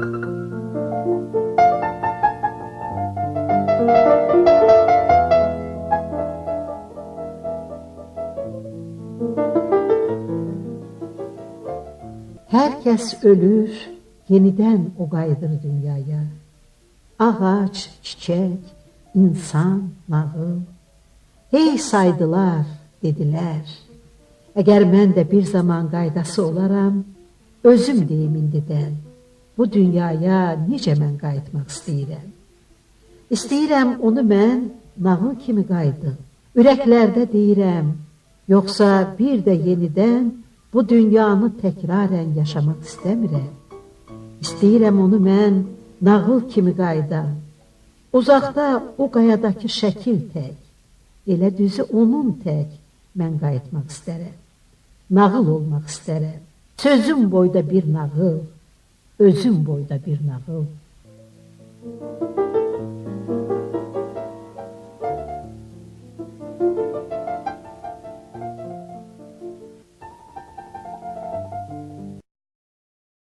Herkes ölür, yeniden o gaydır dünyaya. Ağaç, çiçek, insan, nağıl. Hey saydılar, dediler. Eğer ben de bir zaman gaydası olaram, özüm deyimin deden.'' Bu dünyaya necə mən qayıtmaq istəyirəm? İstəyirəm onu mən nağıl kimi qayıdım. Ürəklərdə deyirəm, yoxsa bir də yenidən bu dünyanı təkrarən yaşamaq istəmirəm. İstəyirəm onu mən nağıl kimi qaydam. Uzaqda o qayadakı şəkil tək, elə düzü onun tək mən qayıtmaq istərəm. Nağıl olmaq istərəm. Sözüm boyda bir nağıl, özüm boyda bir nağıl. Müzik